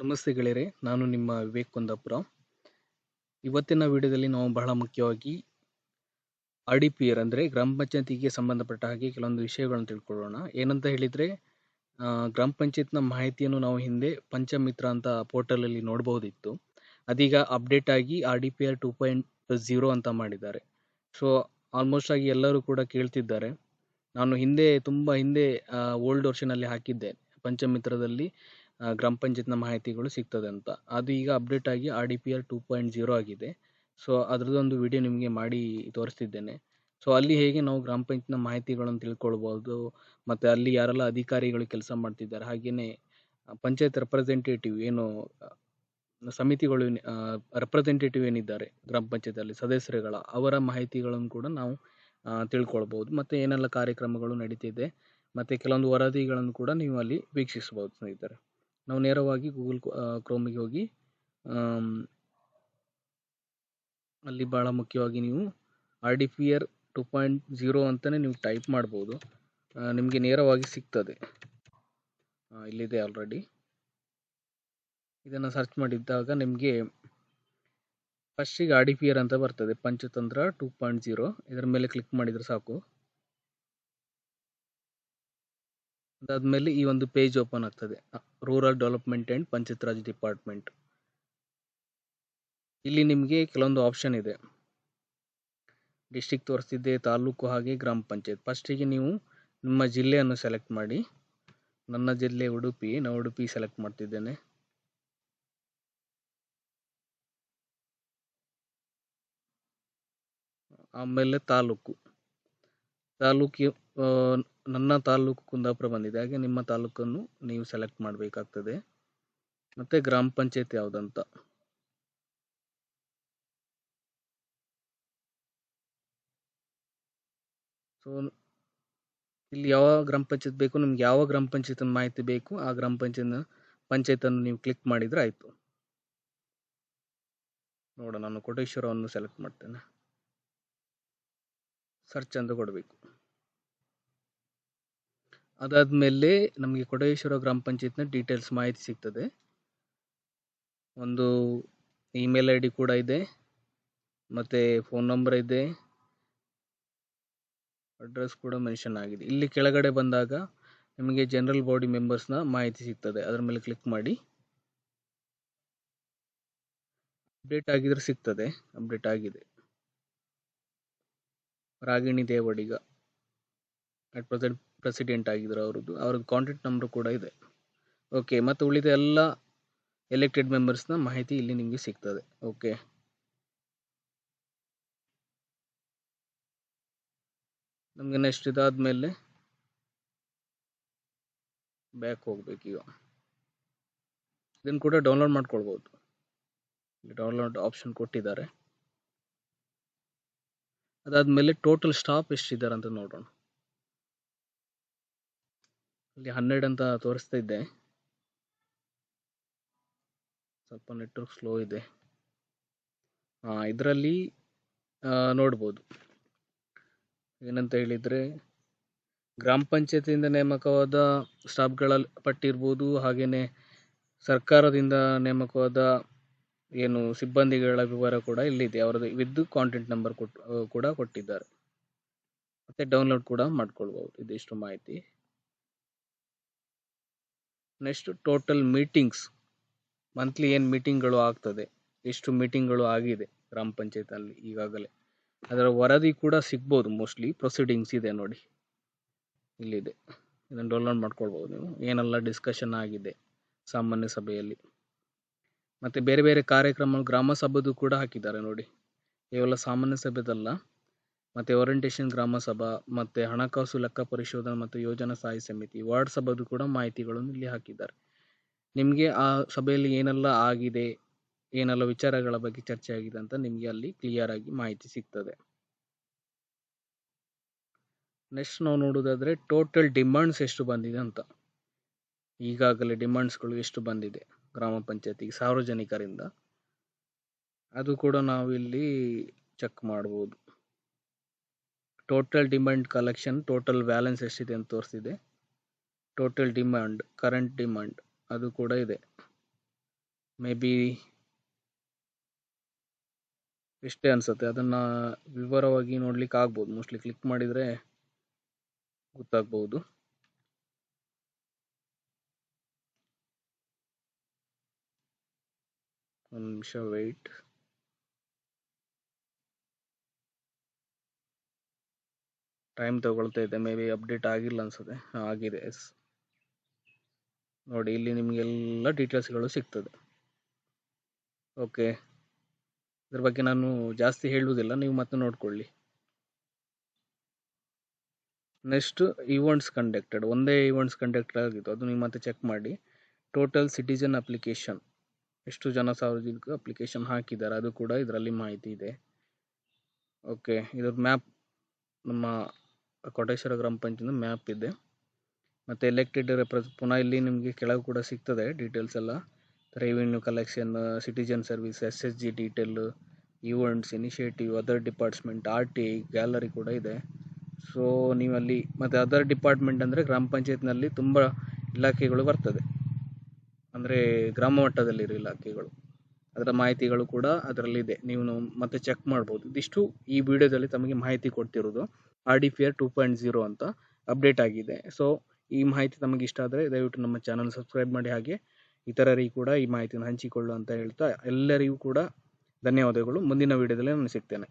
ನಮಸ್ತೆ ಗೆಳೆಯರೆ, ನಾನು ನಿಮ್ಮ ವಿವೇಕ್ ಕುಂದಾಪುರ. ಇವತ್ತಿನ ವಿಡಿಯೋದಲ್ಲಿ ನಾವು ಬಹಳ ಮುಖ್ಯವಾಗಿ ಆರ್ ಡಿ ಪಿ ಆರ್ ಅಂದರೆ ಗ್ರಾಮ ಪಂಚಾಯತಿಗೆ ಸಂಬಂಧಪಟ್ಟ ಹಾಗೆ ಕೆಲವೊಂದು ವಿಷಯಗಳನ್ನು ತಿಳ್ಕೊಳ್ಳೋಣ. ಏನಂತ ಹೇಳಿದರೆ ಗ್ರಾಮ ಪಂಚಾಯತ್ನ ಮಾಹಿತಿಯನ್ನು ನಾವು ಹಿಂದೆ ಪಂಚಮಿತ್ರ ಅಂತ ಪೋರ್ಟಲಲ್ಲಿ ನೋಡಬಹುದಿತ್ತು. ಅದೀಗ ಅಪ್ಡೇಟ್ ಆಗಿ R D P R two point zero ಅಂತ ಮಾಡಿದ್ದಾರೆ. ಸೊ ಆಲ್ಮೋಸ್ಟ್ ಆಗಿ ಎಲ್ಲರೂ ಕೂಡ ಕೇಳ್ತಿದ್ದಾರೆ. ನಾನು ಹಿಂದೆ, ತುಂಬ ಹಿಂದೆ ಓಲ್ಡ್ ವರ್ಷನಲ್ಲಿ ಹಾಕಿದ್ದೆ ಪಂಚಮಿತ್ರದಲ್ಲಿ. ಗ್ರಾಮ ಪಂಚಾಯತ್ನ ಮಾಹಿತಿಗಳು ಸಿಗ್ತದೆ ಅಂತ. ಅದು ಈಗ ಅಪ್ಡೇಟ್ ಆಗಿ R D P R two point zero ಆಗಿದೆ. ಸೊ ಅದರದ್ದೊಂದು ವಿಡಿಯೋ ನಿಮಗೆ ಮಾಡಿ ತೋರಿಸ್ತಿದ್ದೇನೆ. ಸೊ ಅಲ್ಲಿ ಹೇಗೆ ನಾವು ಗ್ರಾಮ ಪಂಚಾಯತ್ನ ಮಾಹಿತಿಗಳನ್ನು ತಿಳ್ಕೊಳ್ಬೋದು ಮತ್ತು ಅಲ್ಲಿ ಯಾರೆಲ್ಲ ಅಧಿಕಾರಿಗಳು ಕೆಲಸ ಮಾಡ್ತಿದ್ದಾರೆ ಹಾಗೆಯೇ ಪಂಚಾಯತ್ ರೆಪ್ರೆಸೆಂಟೇಟಿವ್ ಏನು ಸಮಿತಿಗಳು ರೆಪ್ರೆಸೆಂಟೇಟಿವ್ ಏನಿದ್ದಾರೆ ಗ್ರಾಮ ಪಂಚಾಯತಲ್ಲಿ ಸದಸ್ಯರುಗಳ, ಅವರ ಮಾಹಿತಿಗಳನ್ನು ಕೂಡ ನಾವು ತಿಳ್ಕೊಳ್ಬೋದು ಮತ್ತು ಏನೆಲ್ಲ ಕಾರ್ಯಕ್ರಮಗಳು ನಡೀತಿದೆ, ಮತ್ತು ಕೆಲವೊಂದು ವರದಿಗಳನ್ನು ಕೂಡ ನೀವು ಅಲ್ಲಿ ವೀಕ್ಷಿಸ್ಬೋದು ಸ್ನೇಹಿತರೆ. ನಾವು ನೇರವಾಗಿ ಗೂಗಲ್ ಕ್ರೋಮಿಗೆ ಹೋಗಿ ಅಲ್ಲಿ ಭಾಳ ಮುಖ್ಯವಾಗಿ ನೀವು R D P R two point zero ಅಂತಲೇ ನೀವು ಟೈಪ್ ಮಾಡ್ಬೋದು. ನಿಮಗೆ ನೇರವಾಗಿ ಸಿಗ್ತದೆ. ಇಲ್ಲಿದೆ ಆಲ್ರೆಡಿ ಇದನ್ನು ಸರ್ಚ್ ಮಾಡಿದ್ದಾಗ ನಿಮಗೆ ಫಸ್ಟಿಗೆ ಆರ್ ಡಿ ಪಿ ಆರ್ ಅಂತ ಬರ್ತದೆ, ಪಂಚತಂತ್ರ ಟೂ ಪಾಯಿಂಟ್ ಜೀರೋ ಇದರ ಮೇಲೆ ಕ್ಲಿಕ್ ಮಾಡಿದರೆ ಸಾಕು. ಅದಾದಮೇಲೆ ಈ ಒಂದು ಪೇಜ್ ಓಪನ್ ಆಗ್ತದೆ. Rural development and Panchayat Raj department ಇಲ್ಲಿ ನಿಮಗೆ ಕೆಲವೊಂದು ಆಪ್ಷನ್ ಇದೆ. ಡಿಸ್ಟಿಕ್ ತೋರಿಸ್ತಿದ್ದೆ, ತಾಲೂಕು ಹಾಗೆ ಗ್ರಾಮ ಪಂಚಾಯತ್. ಫಸ್ಟಿಗೆ ನೀವು ನಿಮ್ಮ ಜಿಲ್ಲೆಯನ್ನು ಸೆಲೆಕ್ಟ್ ಮಾಡಿ. ನನ್ನ ಜಿಲ್ಲೆ ಉಡುಪಿ ನಾನು ಉಡುಪಿ ಸೆಲೆಕ್ಟ್ ಮಾಡ್ತಿದ್ದೇನೆ. ಆಮೇಲೆ ತಾಲೂಕು. ತಾಲೂಕು ನನ್ನ ತಾಲೂಕು ಕುಂದಾಪುರ ಬಂದಿದೆ. ಹಾಗೆ ನಿಮ್ಮ ತಾಲೂಕನ್ನು ನೀವು ಸೆಲೆಕ್ಟ್ ಮಾಡಬೇಕಾಗ್ತದೆ. ಮತ್ತು ಗ್ರಾಮ ಪಂಚಾಯತ್ ಯಾವುದಂತ? ಸೊ ಇಲ್ಲಿ ಯಾವ ಗ್ರಾಮ ಪಂಚಾಯತ್ ಬೇಕು? ನಿಮ್ಗೆ ಯಾವ ಗ್ರಾಮ ಪಂಚಾಯತ್ ಮಾಹಿತಿ ಬೇಕು? ಆ ಗ್ರಾಮ ಪಂಚಾಯತ್ ಪಂಚಾಯತನ್ನು ನೀವು ಕ್ಲಿಕ್ ಮಾಡಿದರೆ ಆಯಿತು. ನೋಡೋಣ, ನಾನು ಕೋಟೇಶ್ವರವನ್ನು ಸೆಲೆಕ್ಟ್ ಮಾಡ್ತೇನೆ. ಸರ್ಚ್ ಅಂತ ಕೊಡಬೇಕು. ಅದಾದಮೇಲೆ ನಮಗೆ ಕೊಡೇಶ್ವರ ಗ್ರಾಮ ಪಂಚಾಯತ್ನ ಡೀಟೇಲ್ಸ್ ಮಾಹಿತಿ ಸಿಗ್ತದೆ. ಒಂದು ಇಮೇಲ್ ಐ ಡಿ ಕೂಡ ಇದೆ. ಮತ್ತು ಫೋನ್ ನಂಬರ್ ಇದೆ. ಅಡ್ರೆಸ್ ಕೂಡ ಮೆನ್ಷನ್ ಆಗಿದೆ. ಇಲ್ಲಿ ಕೆಳಗಡೆ ಬಂದಾಗ ನಿಮಗೆ ಜನರಲ್ ಬಾಡಿ ಮೆಂಬರ್ಸ್ನ ಮಾಹಿತಿ ಸಿಗ್ತದೆ. ಅದರ ಮೇಲೆ ಕ್ಲಿಕ್ ಮಾಡಿ. ಅಪ್ಡೇಟ್ ಆಗಿದ್ರೆ ಸಿಗ್ತದೆ. ಅಪ್ಡೇಟ್ ಆಗಿದೆ. Ragini Devadiga. At present president ಆಗಿದ್ರು ಅವ್ರದ್ದು. ಅವ್ರದ್ದು ಕಾಂಟ್ಯಾಕ್ಟ್ ನಂಬರ್ ಕೂಡ ಇದೆ. ಓಕೆ ಮತ್ತು ಉಳಿದ ಎಲ್ಲ ಎಲೆಕ್ಟೆಡ್ ಮೆಂಬರ್ಸ್ನ ಮಾಹಿತಿ ಇಲ್ಲಿ ನಿಮಗೆ ಸಿಗ್ತದೆ. ಓಕೆ ನಮಗೆ ನೆಕ್ಸ್ಟ್ ಇದಾದಮೇಲೆ ಬ್ಯಾಕ್ ಹೋಗ್ಬೇಕೀಗ ಇದನ್ನು ಕೂಡ ಡೌನ್ಲೋಡ್ ಮಾಡ್ಕೊಳ್ಬೋದು. ಡೌನ್ಲೋಡ್ ಆಪ್ಷನ್ ಕೊಟ್ಟಿದ್ದಾರೆ. ಅದಾದಮೇಲೆ ಟೋಟಲ್ ಸ್ಟಾಫ್ ಎಷ್ಟಿದ್ದಾರೆ ಅಂತ ನೋಡೋಣ. ಇಲ್ಲಿ ಹನ್ನೆರಡು ಅಂತ ತೋರಿಸ್ತಾ ಇದ್ದೆ. ಸ್ವಲ್ಪ ನೆಟ್ವರ್ಕ್ ಸ್ಲೋ ಇದೆ. ಇದರಲ್ಲಿ ನೋಡ್ಬೋದು. ಏನಂತ ಹೇಳಿದರೆ, ಗ್ರಾಮ ಪಂಚಾಯತಿಯಿಂದ ನೇಮಕವಾದ ಸ್ಟಾಫ್ಗಳ ಪಟ್ಟಿರ್ಬೋದು ಹಾಗೆಯೇ ಸರ್ಕಾರದಿಂದ ನೇಮಕವಾದ ಏನು ಸಿಬ್ಬಂದಿಗಳ ವಿವರ ಕೂಡ ಇಲ್ಲಿದೆ. ಅವರದ್ದು ವಿದ್ ಕಾಂಟ್ಯಾಕ್ಟ್ ನಂಬರ್ ಕೊಟ್ಟು ಕೂಡ ಕೊಟ್ಟಿದ್ದಾರೆ. ಮತ್ತು ಡೌನ್ಲೋಡ್ ಕೂಡ ಮಾಡ್ಕೊಳ್ಬೋದು ಇದಿಷ್ಟು ಮಾಹಿತಿ. ನೆಕ್ಸ್ಟ್ ಟೋಟಲ್ ಮೀಟಿಂಗ್ಸ್ ಮಂತ್ಲಿ ಏನು ಮೀಟಿಂಗ್ಗಳು ಆಗ್ತದೆ? ಎಷ್ಟು ಮೀಟಿಂಗ್ಗಳು ಆಗಿದೆ ಗ್ರಾಮ ಪಂಚಾಯತಲ್ಲಿ ಈಗಾಗಲೇ? ಅದರ ವರದಿ ಕೂಡ ಸಿಗ್ಬೋದು ಮೋಸ್ಟ್ಲಿ ಪ್ರೊಸೀಡಿಂಗ್ಸ್ ಇದೆ ನೋಡಿ. ಇಲ್ಲಿದೆ. ಇದನ್ನು ಡೌನ್ಲೋಡ್ ಮಾಡ್ಕೊಳ್ಬೋದು ನೀವು. ಏನೆಲ್ಲ ಡಿಸ್ಕಷನ್ ಆಗಿದೆ ಸಾಮಾನ್ಯ ಸಭೆಯಲ್ಲಿ? ಮತ್ತು ಬೇರೆ ಬೇರೆ ಕಾರ್ಯಕ್ರಮ ಗ್ರಾಮ ಸಭೆದು ಕೂಡ ಹಾಕಿದ್ದಾರೆ ನೋಡಿ. ಕೇವಲ ಸಾಮಾನ್ಯ ಸಭೆದಲ್ಲ. ಮತ್ತು ಓರಿಯೆಂಟೇಷನ್ ಗ್ರಾಮ ಸಭಾ, ಮತ್ತು ಹಣಕಾಸು ಲೆಕ್ಕ ಪರಿಶೋಧನೆ ಮತ್ತು ಯೋಜನಾ ಸ್ಥಾಯಿ ಸಮಿತಿ, ವಾರ್ಡ್ ಸಭೆದು ಕೂಡ ಮಾಹಿತಿಗಳನ್ನು ಇಲ್ಲಿ ಹಾಕಿದ್ದಾರೆ. ನಿಮಗೆ ಆ ಸಭೆಯಲ್ಲಿ ಏನೆಲ್ಲ ಆಗಿದೆ, ಏನೆಲ್ಲ ವಿಚಾರಗಳ ಬಗ್ಗೆ ಚರ್ಚೆ ಆಗಿದೆ ಅಂತ ನಿಮಗೆ ಅಲ್ಲಿ ಕ್ಲಿಯರ್ ಆಗಿ ಮಾಹಿತಿ ಸಿಗ್ತದೆ. ನೆಕ್ಸ್ಟ್ ನಾವು ನೋಡೋದಾದರೆ ಟೋಟಲ್ ಡಿಮಾಂಡ್ಸ್ ಎಷ್ಟು ಬಂದಿದೆ ಅಂತ. ಈಗಾಗಲೇ ಡಿಮಾಂಡ್ಸ್ಗಳು ಎಷ್ಟು ಬಂದಿದೆ ಗ್ರಾಮ ಪಂಚಾಯತಿಗೆ ಸಾರ್ವಜನಿಕರಿಂದ. ಅದು ಕೂಡ ನಾವು ಇಲ್ಲಿ ಚೆಕ್ ಮಾಡ್ಬೋದು. Total demand collection total balance ಎಷ್ಟಿದೆ ಅಂತ ತೋರಿಸಿದೆ. ಟೋಟಲ್ ಡಿಮ್ಯಾಂಡ್ ಕರೆಂಟ್ ಡಿಮ್ಯಾಂಡ್ ಅದು ಕೂಡ ಇದೆ. ಮೇ ಬಿ ಇಷ್ಟೇ ಅನಿಸುತ್ತೆ, ಅದನ್ನು ವಿವರವಾಗಿ ನೋಡ್ಲಿಕ್ಕೆ ಆಗ್ಬೋದು. ಮೋಸ್ಟ್ಲಿ ಕ್ಲಿಕ್ ಮಾಡಿದರೆ ಗೊತ್ತಾಗ್ಬೋದು. ಒಂದು ನಿಮಿಷ ವೆಯ್ಟ್ ಟೈಮ್ ತಗೊಳ್ತಾ ಇದೆ. ಮೇ ಬಿ ಅಪ್ಡೇಟ್ ಆಗಿಲ್ಲ ಅನ್ಸುತ್ತೆ. ಆಗಿದೆ. ಎಸ್ ನೋಡಿ, ಇಲ್ಲಿ ನಿಮಗೆಲ್ಲ ಡೀಟೇಲ್ಸ್ಗಳು ಸಿಗ್ತದೆ. ಓಕೆ ಇದ್ರ ಬಗ್ಗೆ ನಾನು ಜಾಸ್ತಿ ಹೇಳುವುದಿಲ್ಲ. ನೀವು ಮತ್ತೆ ನೋಡ್ಕೊಳ್ಳಿ. ನೆಕ್ಸ್ಟ್ ಈವೆಂಟ್ಸ್ ಕಂಡಕ್ಟೆಡ್ ಒಂದೇ ಈವೆಂಟ್ಸ್ ಕಂಡಕ್ಟ್ ಆಗಿತ್ತು. ಅದು ನೀವು ಮತ್ತೆ ಚೆಕ್ ಮಾಡಿ. ಟೋಟಲ್ ಸಿಟಿಜನ್ ಅಪ್ಲಿಕೇಶನ್ ಎಷ್ಟು ಜನ ಸಾರ್ವಜನಿಕ ಅಪ್ಲಿಕೇಶನ್ ಹಾಕಿದ್ದಾರೆ, ಅದು ಕೂಡ ಇದರಲ್ಲಿ ಮಾಹಿತಿ ಇದೆ. ಓಕೆ ಇದ್ರ ಮ್ಯಾಪ್ ನಮ್ಮ ಕೋಟೇಶ್ವರ ಗ್ರಾಮ ಪಂಚಾಯತ್ ಮ್ಯಾಪ್ ಇದೆ. ಮತ್ತು ಎಲೆಕ್ಟೆಡ್ ರೆಪ್ರೆಸ್ ಪುನಃ ಇಲ್ಲಿ ನಿಮಗೆ ಕೆಳಗೆ ಕೂಡ ಸಿಗ್ತದೆ ಡೀಟೇಲ್ಸ್ ಎಲ್ಲ. Revenue collection citizen service S S G detail events initiative other department R T I gallery ಕೂಡ ಇದೆ. ಸೊ ನೀವಲ್ಲಿ, ಮತ್ತು ಅದರ್ ಡಿಪಾರ್ಟ್ಮೆಂಟ್ ಅಂದರೆ ಗ್ರಾಮ ಪಂಚಾಯತ್ನಲ್ಲಿ ತುಂಬ ಇಲಾಖೆಗಳು ಬರ್ತದೆ. ಅಂದರೆ ಗ್ರಾಮ ಮಟ್ಟದಲ್ಲಿರೋ ಇಲಾಖೆಗಳು. ಅದರ ಮಾಹಿತಿಗಳು ಕೂಡ ಅದರಲ್ಲಿದೆ. ನೀವು ಮತ್ತೆ ಚೆಕ್ ಮಾಡ್ಬೋದು. ಇದಿಷ್ಟು ಈ ವಿಡಿಯೋದಲ್ಲಿ ತಮಗೆ ಮಾಹಿತಿ ಕೊಡ್ತಿರೋದು R D P R two point zero ಅಂತ ಅಪ್ಡೇಟ್ ಆಗಿದೆ. ಸೊ ಈ ಮಾಹಿತಿ ತಮಗೆ ಇಷ್ಟ ಆದರೆ ದಯವಿಟ್ಟು ನಮ್ಮ ಚಾನಲ್ ಸಬ್ಸ್ಕ್ರೈಬ್ ಮಾಡಿ ಹಾಗೆ ಇತರರಿಗೂ ಕೂಡ ಈ ಮಾಹಿತಿಯನ್ನು ಹಂಚಿಕೊಳ್ಳು ಅಂತ ಹೇಳ್ತಾ ಎಲ್ಲರಿಗೂ ಕೂಡ ಧನ್ಯವಾದಗಳು. ಮುಂದಿನ ವಿಡಿಯೋದಲ್ಲಿ ನಾನು ಸಿಗ್ತೇನೆ.